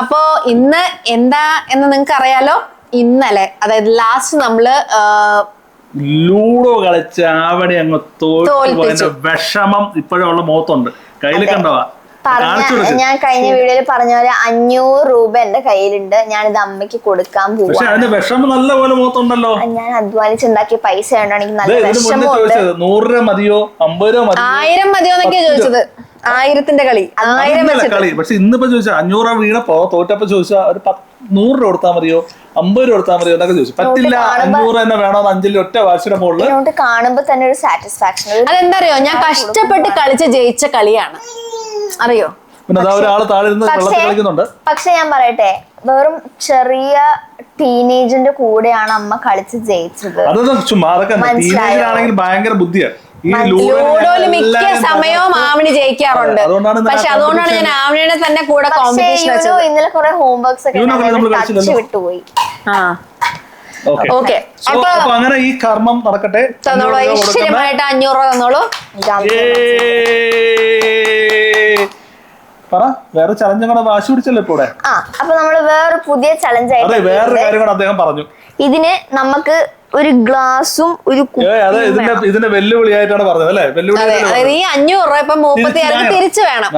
അപ്പോ ഇന്ന് എന്താ എന്ന് നിങ്ങൾക്ക് അറിയാലോ ഇന്നലെ അതായത് ലാസ്റ്റ് നമ്മൾ ലൂഡോ കളിച്ച് ആവണി അങ്ങ് തോൽപ്പിച്ചു. വിഷമം ഇപ്പോഴുള്ള മോത്തുണ്ട് കയ്യിൽ കണ്ടവാ ഞാൻ കഴിഞ്ഞ വീഡിയോയിൽ പറഞ്ഞ പോലെ അഞ്ഞൂറ് രൂപ എന്റെ കയ്യിലുണ്ട്. ഞാൻ ഇത് അമ്മയ്ക്ക് കൊടുക്കാൻ പോകും ഞാൻ അധ്വാനിച്ചുണ്ടാക്കിയ പൈസ കൊണ്ടാണ് എനിക്ക് നല്ല വിഷമം ആയിരം മതിയോ എന്നൊക്കെയാ ചോദിച്ചത്. ആയിരത്തിന്റെ കളി. ആയിരം കളി. പക്ഷെ ഇന്നിപ്പോ ചോദിച്ചാൽ അഞ്ഞൂറ് രൂപ വീണപ്പോ തോറ്റപ്പോ ചോദിച്ചാൽ ഒരു നൂറ് രൂപ കൊടുത്താൽ മതിയോ? അമ്പത് രൂപ കൊടുത്താൽ മതിയോ എന്നൊക്കെ ചോദിച്ചു. പറ്റില്ല അഞ്ഞൂറ് തന്നെ വേണോ അഞ്ചിൽ ഒറ്റ വാശിയുടെ മുകളിൽ കാണുമ്പോ തന്നെ ഒരു സാറ്റിസ്ഫാക്ഷൻ അതെന്താ അറിയോ ഞാൻ കഷ്ടപ്പെട്ട് കളിച്ച് ജയിച്ച കളിയാണ്. അറിയോ? പിന്നെ അതാ ഒരാൾ താഴെ ഇരുന്ന് വെള്ളത്തിൽ കളിക്കുന്നുണ്ട്. പക്ഷെ ഞാൻ പറയട്ടെ വെറും ചെറിയ ടീനേജിന്റെ കൂടെയാണ് അമ്മ കളിച്ച് ജയിച്ചത്. അതൊന്നും ചുമ്മാ അതൊക്കെ മനസ്സിലായോ? ടീനേജിലാണെങ്കിൽ ഭയങ്കര ബുദ്ധിയാണ്. ലൂഡോയിൽ മിക്ക സമയവും ആവണി ജയിക്കാറുണ്ട്. പക്ഷെ അതുകൊണ്ടാണ് ഞാൻ ആവണിയുടെ തന്നെ കൂടെ കോമ്പറ്റീഷൻ ഇന്നലെ കുറെ ഹോംവർക്ക്സ് ഒക്കെ വിട്ടുപോയി. ആ. ഓക്കെ. അപ്പൊ അങ്ങനെ ഈ കർമ്മം നടക്കട്ടെ. തന്നോളൂ. ഐശ്വര്യമായിട്ട് അഞ്ഞൂറ് തന്നോളൂ. പറ. വേറെ ചലഞ്ച് കൂടെ വാശി പിടിച്ചല്ലോ ഇപ്പോടെ അപ്പൊ നമ്മൾ വേറെ പുതിയ ചലഞ്ച് വേറെ കാര്യം കൂടെ അദ്ദേഹം പറഞ്ഞു. ഇതിന് നമുക്ക് ഒരു ഗ്ലാസും ഒരു ഇതിന്റെ വെല്ലുവിളിയായിട്ടാണ് പറഞ്ഞത് അല്ലേ? വെല്ലുവിളി ഈ അഞ്ഞൂറ് രൂപ ഇപ്പൊ മുപ്പത്തി ആൾക്ക് തിരിച്ച് വേണം.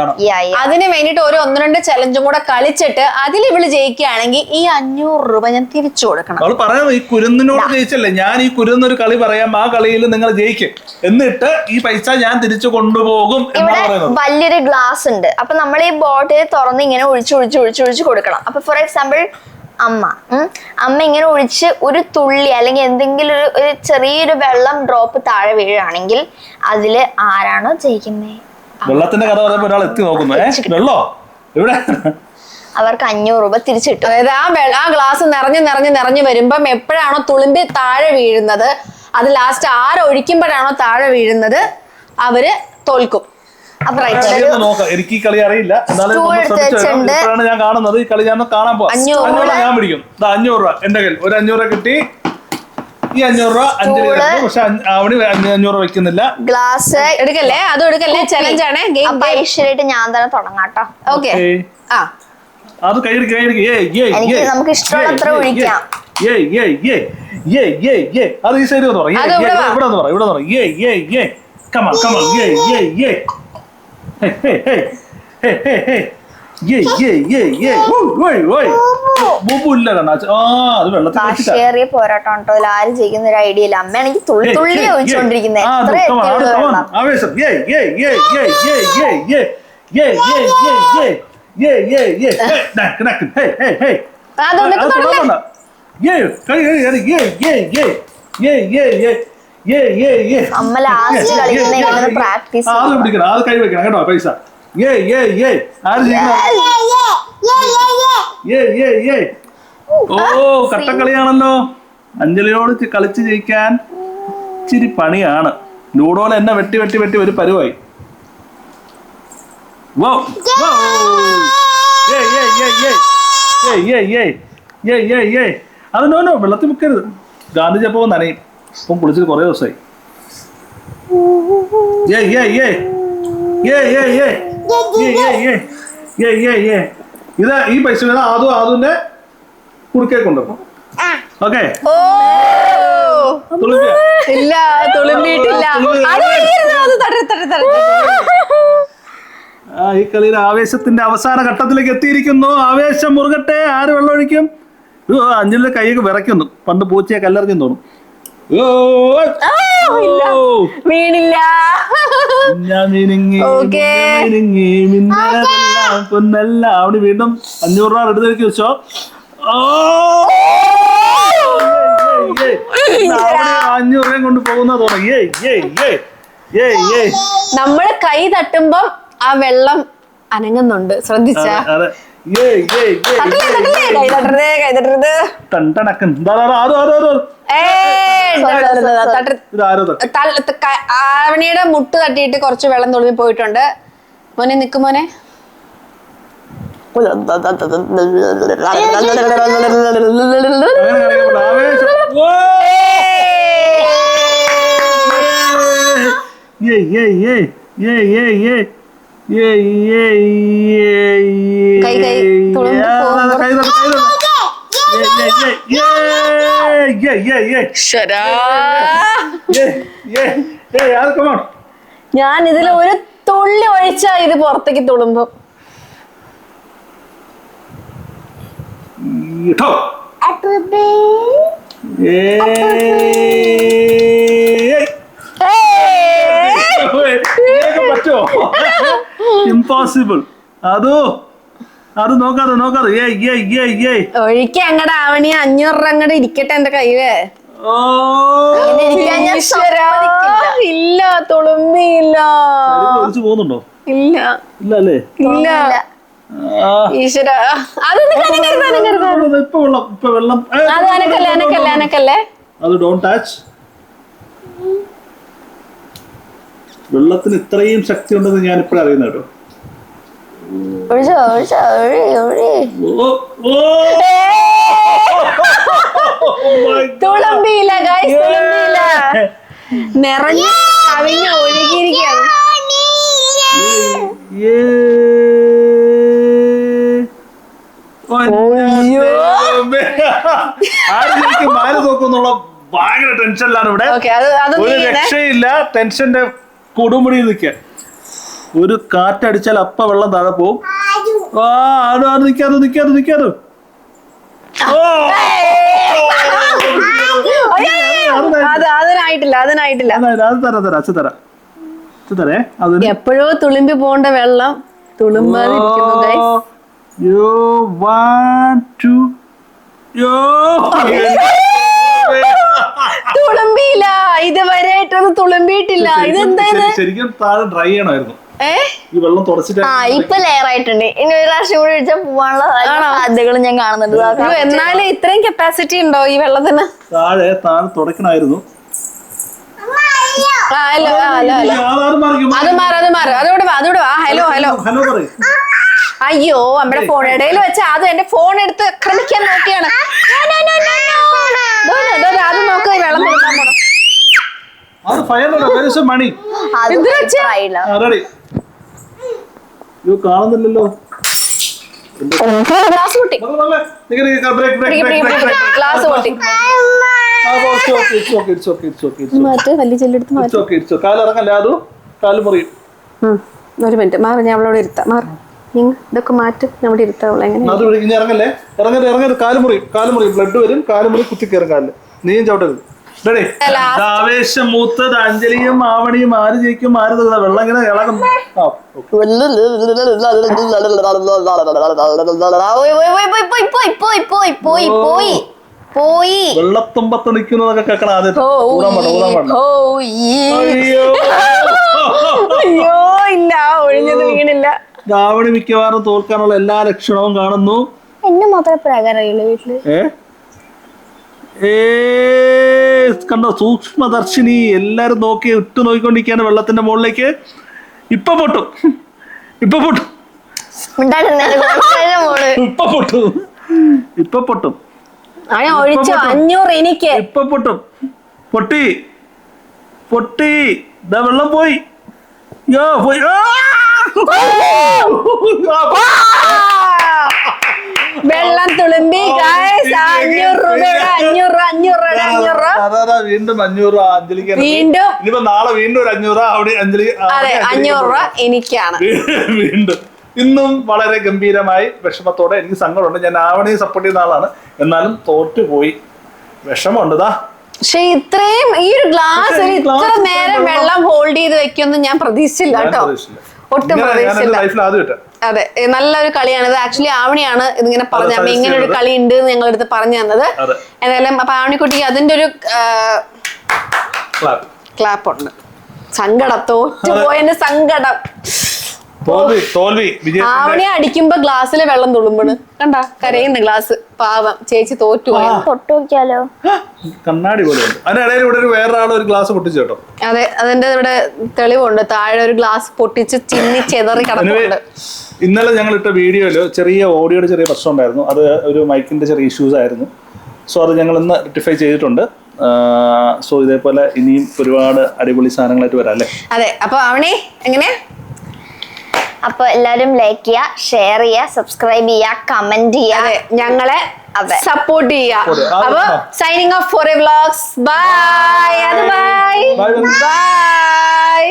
അതിന് വേണ്ടിട്ട് ഒരു ഒന്ന് രണ്ട് ചലഞ്ചും കൂടെ കളിച്ചിട്ട് അതിൽ ഇവൾ ജയിക്കുകയാണെങ്കിൽ ഈ അഞ്ഞൂറ് രൂപ ഞാൻ തിരിച്ചു കൊടുക്കണം. അവൾ പറയാം ഈ കുരുന്നിനോട് ജയിച്ചല്ലേ? ഞാൻ ഈ കുരുന്നൊരു കളി പറയാം ആ കളിയിൽ നിങ്ങൾ ജയിക്കും. എന്നിട്ട് ഈ പൈസ ഞാൻ തിരിച്ചു കൊണ്ടുപോകും ഇവിടെ വലിയൊരു ഗ്ലാസ് ഉണ്ട്. അപ്പൊ നമ്മൾ ഈ ബോട്ടിൽ തുറന്ന് ഇങ്ങനെ ഒഴിച്ചു ഒഴിച്ചു ഒഴിച്ചു ഒഴിച്ചു കൊടുക്കണം. അപ്പൊ ഫോർ എക്സാമ്പിൾ അമ്മ. ഉം, അമ്മ ഇങ്ങനെ ഒഴിച്ച് ഒരു തുള്ളി അല്ലെങ്കിൽ എന്തെങ്കിലും ഒരു ഒരു ചെറിയൊരു വെള്ളം ഡ്രോപ്പ് താഴെ വീഴുകയാണെങ്കിൽ അതിൽ ആരാണോ ജയിക്കുന്നത് വെള്ളത്തിന്റെ കഥ ഒരാൾ എത്തി നോക്കുന്നു. വെള്ളോ? ഇവിടെ അവർക്ക് അഞ്ഞൂറ് രൂപ തിരിച്ചു കിട്ടും. അതായത് ആ ആ ഗ്ലാസ് നിറഞ്ഞ് നിറഞ്ഞ് നിറഞ്ഞു വരുമ്പം എപ്പോഴാണോ തുളുമ്പി താഴെ വീഴുന്നത് അത് ലാസ്റ്റ് ആരൊഴിക്കുമ്പോഴാണോ താഴെ വീഴുന്നത് അവർ തോൽക്കും. എനിക്ക് ഈ കളി അറിയില്ല എന്നാലും ഞാൻ കാണുന്നത് ഈ കളി ഞാൻ കാണാൻ പോവാ അഞ്ഞൂറ് ഞാൻ പിടിക്കും അഞ്ഞൂറ് രൂപ എന്റെ കയ്യിൽ ഒരു അഞ്ഞൂറ് രൂപ കിട്ടി ഈ അഞ്ഞൂറ് രൂപ അഞ്ചു പക്ഷെ അവിടെ അഞ്ഞൂറ് വെക്കുന്നില്ല ഗ്ലാസ് എടുക്കല്ലേ അതും എടുക്കല്ലേ ചലഞ്ച് ആണ് ഐശ്വര്യമായിട്ട് ഞാൻ തന്നെ തുടങ്ങാട്ടോ ഓക്കെ ആ അത് കൈയെടുക്ക് കൈയെടുക്ക് ഏ ഏ ഏ നമുക്ക് ഇഷ്ടമുള്ള അത്ര ഒഴിക്കാം ഏ ഏ ഏ ഏ ഏ ഏ അത് ഈ സൈഡ് വന്ന് പറ ഇവിടെ വന്ന് പറ ഇവിടെ വന്ന് പറ ഏ ഏ ഏ കമാ കമാ ഏ ഏ ഏ ഏയ് ഏയ് ഏയ് ഏയ് ഓയ് ഓയ് ഓയ് ബൂബു ഇല്ല കണ്ണാ ആ അത് വെള്ളത്തിൽ പോരാട്ടം കേട്ടോ ആരും ചെയ്യുന്ന ഒരു ഐഡിയ ഇല്ല. അമ്മയാണെങ്കിൽ തുള്ളി തുള്ളി ഒഴിച്ചുകൊണ്ടിരിക്കുന്നത് ആവേശം. ഏയ് ഏയ് ഏയ് ഏയ് ഏയ് ഏയ് ഏയ് ഏയ് ഏയ് ഏയ് ഏയ് ഹേ, നക്ക്, നക്ക്. ഹേ, ഹേ, ഹേ. അത് നിനക്ക് അത് തുടങ്ങാം. തുടങ്ങണ്ട. ഏയ്, കൈ, ഏയ്. ഏയ്, ഏയ്, ഏയ്. ഏയ്, ഏയ്, ഏയ്. ണെന്നോ പ്രാക്ടീസ് കൈ ഓ അഞ്ജലിയോട് കളിച്ച് ജയിക്കാൻ ഇച്ചിരി പണിയാണ്. ലൂഡോൽ എന്നെ വെട്ടി വെട്ടി വെട്ടി ഒരു പരുവായി. അത് നോ നോ വെള്ളത്തിൽ മുക്കരുത്. ഗാന്ധിജപ്പോ നനയും ഇപ്പം കുളിച്ചിട്ട് കുറേ ദിവസമായി ഇതാ ഈ പൈസ വേണം ആദു ആദുവിന്റെ കുറുക്കെ കൊണ്ടുവന്നു ഓക്കെ. ഇല്ല തുളുമ്പിയിട്ടില്ല. ഈ കളിയിൽ ആവേശത്തിന്റെ അവസാന ഘട്ടത്തിലേക്ക് എത്തിയിരിക്കുന്നു. ആവേശം മുറുകട്ടെ ആര് വെള്ളം ഒഴിക്കും അഞ്ജലിയുടെ കൈയൊക്കെ വിറയ്ക്കുന്നു. പണ്ട് പൂച്ചയെ കല്ലെറിഞ്ഞു തോന്നും വീണില്ല കൊന്നല്ല. അവിടെ വീണ്ടും അഞ്ഞൂറ് രൂപ എടുത്ത് വെക്കി വെച്ചോ. അഞ്ഞൂറ് രൂപയും കൊണ്ട് പോകുന്ന നമ്മൾ കൈ തട്ടുമ്പം ആ വെള്ളം അനങ്ങുന്നുണ്ട്. ശ്രദ്ധിച്ചാ? ആവണിയുടെ മുട്ട് തട്ടിയിട്ട് കുറച്ച് വെള്ളം തുളുമ്പി പോയിട്ടുണ്ട് മോനെ നിക്ക് മോനെ ഏയ് ഏയ് ഏയ് ഏയ് ഏയ് ഏയ് കൈ കൈ ഞാൻ ഇതിൽ ഒരു തുള്ളി ഒഴിച്ചാ ഇത് പുറത്തേക്ക് തുളുമ്പോ. Apple ഇമ്പോസിബിൾ അതോ അത് നോക്കാതെ നോക്കാതെ. ഏയ് ഏയ് ഏയ് ഏയ്. ഒഴിക്ക അങ്ങടെ ആവണി അഞ്ഞൂറ് രൂപ അങ്ങടെ ഇരിക്കട്ടെ എന്റെ കയ്യിൽ. ഓ. ഇങ്ങനെ ഇരിക്കാൻ ഞാൻ ഈശ്വരാ, സമ്മതിക്കില്ല. ഇല്ല തുളുമ്പിയില്ല. ഒളിച്ചു പോകുന്നുണ്ടോ? ഇല്ല. ഇല്ല അല്ലേ? ഇല്ല. ആ. ഈശ്വര. ഇപ്പൊ വെള്ളം ഇപ്പൊ വെള്ളം. ഏ, അത് അനക്കല്ലേ അനക്കല്ലേ അനക്കല്ലേ? അത് ഡോൺ ടച്ച് വെള്ളത്തിന് ഇത്രയും ശക്തി ഉണ്ടെന്ന് ഞാൻ ഇപ്പോഴും അറിയുന്ന കേട്ടോ. ഒഴി. തുളുമ്പിയില്ല ഗൈസ് തുളുമ്പിയില്ല നിറഞ്ഞു കവിഞ്ഞ് ഒഴുകിയിരിക്കുകയാണ് മാറി നോക്കുന്നുള്ള ഭയങ്കര ടെൻഷനിലാണ് ഇവിടെ. ഒരു രക്ഷയില്ല. ടെൻഷന്റെ കൊടുമുടി നിൽക്കുക. ഒരു കാറ്റടിച്ചാൽ അപ്പ വെള്ളം താഴെ പോവും. ആ അത് ആരും നിക്കാതെ നിക്കാതെ നിക്കാതെ. അതിനായിട്ടില്ല അതിനായിട്ടില്ല. അതായത് അത് തരാം തരാം അച്ഛൻ തരാം. അച്ഛൻ തരേ. അതിന് എപ്പോഴോ തുളുമ്പി പോണ്ട വെള്ളം തുളുമ്പാതിരിക്കുന്നു യോ വൺ ടു യോ തുളുമ്പിയില്ല. ഇതുവരെയായിട്ടൊന്നും തുളുമ്പിയിട്ടില്ല. ഇതെന്താ ശരിക്കും താഴെ ഡ്രൈ ചെയ്യണമായിരുന്നു. ഏ ഈ വെള്ളം തുടച്ചിട്ട് ആ ഇപ്പൊ ലെയർ ആയിട്ടുണ്ട്. ഇനി ഒരു പ്രാവശ്യം കൂടി ഒഴിച്ചാൽ പോവാനുള്ള എല്ലാ സാധ്യതകളും ഞാൻ കാണുന്നുണ്ട്. ഇതാ അയ്യോ, എന്നാലും ഇത്രയും കപ്പാസിറ്റി ഉണ്ടോ ഈ വെള്ളത്തിന്? താഴെ താഴെ തുടക്കണായിരുന്നു ഹലോ ഹലോ ഹലോ അത് മാറിക്കും? അത് മാറ് അതോടെ വാ അതോടെ വാ ഹലോ ഹലോ ഹലോ അയ്യോ നമ്മുടെ ഫോൺ ഇടയിൽ വെച്ച അത് എന്റെ ഫോൺ എടുത്ത് ആക്രമിക്കാൻ നോക്കിയാണ്. ദോ, ദോ, ദോ, അത് നോക്ക് വെള്ളം കൊടുക്കാൻ പോണം. അത് ഫയർ മണി. എന്ത് വെച്ച്? ഇത് കാണുന്നില്ലല്ലോ. ഗ്ലാസ് പൊട്ടി. മിനിറ്റ്. മാറി ഞാൻ അവളോട് ഇരുത്താം. മാറി. ഇതൊക്കെ മാറ്റും. നമ്മുടെ ഇരുത്താം അവളെ. എങ്ങനെ ഇറങ്ങല്ലേ? ഇറങ്ങരുത് ഇറങ്ങരുത്. കാലുമുറിയും കാലുമുറിയും ബ്ലഡ് വരും കാലുമുറി കുത്തി കയറും കാലിൽ. നീയും ചവിട്ടരുത്. ആവേശം മൂത്തത് അഞ്ജലിയും മാവണിയും ആര് ജയിക്കും ആര് വെള്ളം ഇങ്ങനെ പോയി വെള്ളത്തുമ്പത്ത് നിൽക്കുന്നതൊക്കെ കേക്കണം ആദ്യം അയ്യോ ഇല്ല മിക്കവാറും തോൽക്കാനുള്ള എല്ലാ ലക്ഷണവും കാണുന്നു എന്നെ മാത്രം പ്രകാരം വീട്ടിൽ ഏഹ് ഏ കണ്ട? സൂക്ഷ്മദർശിനി എല്ലാരും നോക്കി ഇട്ട് നോക്കിക്കൊണ്ടിരിക്കുകയാണ് വെള്ളത്തിന്റെ മുകളിലേക്ക്. ഇപ്പൊ പൊട്ടും. ഇപ്പൊ പൊട്ടും. ഇപ്പൊ പൊട്ടും. ഇപ്പൊ പൊട്ടും. അഞ്ഞൂറ് എനിക്ക്. ഇപ്പൊ പൊട്ടും. പൊട്ടി. പൊട്ടി. ഇതാ വെള്ളം പോയി. യോ പോയി. ആ! വെള്ളം തുളുമ്പി അഞ്ഞൂറ് രൂപയുടെ അഞ്ഞൂറ് രൂപ അഞ്ഞൂറ് അഞ്ഞൂറ് അതാ, വീണ്ടും അഞ്ഞൂറ് രൂപ അഞ്ജലിക്ക് വീണ്ടും? ഇനിയിപ്പോ നാളെ വീണ്ടും ഒരു അഞ്ഞൂറ് അവിടെ അഞ്ജലി അതെ അഞ്ഞൂറ് രൂപ എനിക്കാണ്. വീണ്ടും. ഇന്നും വളരെ ഗംഭീരമായി വിഷമത്തോടെ എനിക്ക് സങ്കടമുണ്ട്. ഞാൻ ആവണിയെ സപ്പോർട്ട് ചെയ്യുന്ന ആളാണ്. എന്നാലും തോറ്റുപോയി വിഷമമുണ്ട് ദാ. പക്ഷെ ഇത്രയും ഈ ഒരു പക്ഷേ ഇത്ര നേരം വെള്ളം- ഹോൾഡ് ചെയ്ത് വെക്കുമെന്ന് ഞാൻ പ്രതീക്ഷിച്ചില്ല കേട്ടോ. ഒട്ടും പ്രതീക്ഷിച്ചില്ല. അതെ നല്ലൊരു കളിയാണ്. ഇത് ആക്ച്വലി ആവണിയാണ് ഇതിങ്ങനെ പറഞ്ഞ. ഇങ്ങനെ ഒരു കളി ഉണ്ട് എന്ന് അടുത്ത് പറഞ്ഞു തന്നത്. എന്തായാലും അപ്പൊ ആവണിക്കുട്ടിക്ക് അതിന്റെ ഒരു ക്ലാപ്പ് ഉണ്ട്. സങ്കടം തോറ്റു പോയതിന്റെ സങ്കടം. തോൽവി തോൽവി. ആവണി അടിക്കുമ്പോ ഗ്ലാസ്സിലെ വെള്ളം തുളുമ്പണ് കണ്ട? കരയുന്ന ഗ്ലാസ് പാവം. ചേച്ചി തോറ്റു പോയി. നോക്കിയാലോ കണ്ണാടി പോലെ ഉണ്ട്. അതിനിടയിൽ ഇവിടെ ഒരു വേറെ ആൾ ഒരു ഗ്ലാസ് പൊട്ടിച്ചു കേട്ടോ. അതെ അതിന്റെ ഇവിടെ തെളിവുണ്ട്. താഴെ ഒരു ഗ്ലാസ് പൊട്ടിച്ച് ചിന്നി ചെതറി Anyway, കിടപ്പുണ്ട്. ഇന്നലെ ഞങ്ങൾ ഇട്ട വീഡിയോയിൽ ചെറിയ ഓഡിയോയുടെ ചെറിയ പ്രശ്നം ഉണ്ടായിരുന്നു അത് ഒരു മൈക്കിന്റെ ചെറിയ ഇഷ്യൂസ് ആയിരുന്നു. സോ അത് ഞങ്ങൾ ഇന്ന് റെക്ടിഫൈ ചെയ്തിട്ടുണ്ട് സോ ഇതേപോലെ ഇനിയും ഒരുപാട് അടിപൊളി സാധനങ്ങളായിട്ട് വരാം അല്ലേ? അതെ അപ്പൊ അവണി എങ്ങനെ അപ്പൊ എല്ലാരും ലൈക്ക് ചെയ്യുക ഷെയർ ചെയ്യുക സബ്സ്ക്രൈബ് ചെയ്യുക കമന്റ് ചെയ്യാ. ചെയ്യുക ഞങ്ങളെ അതെ. സപ്പോർട്ട് ചെയ്യുക. അപ്പൊ signing off for a vlogs bye അത് ബൈ. ബൈ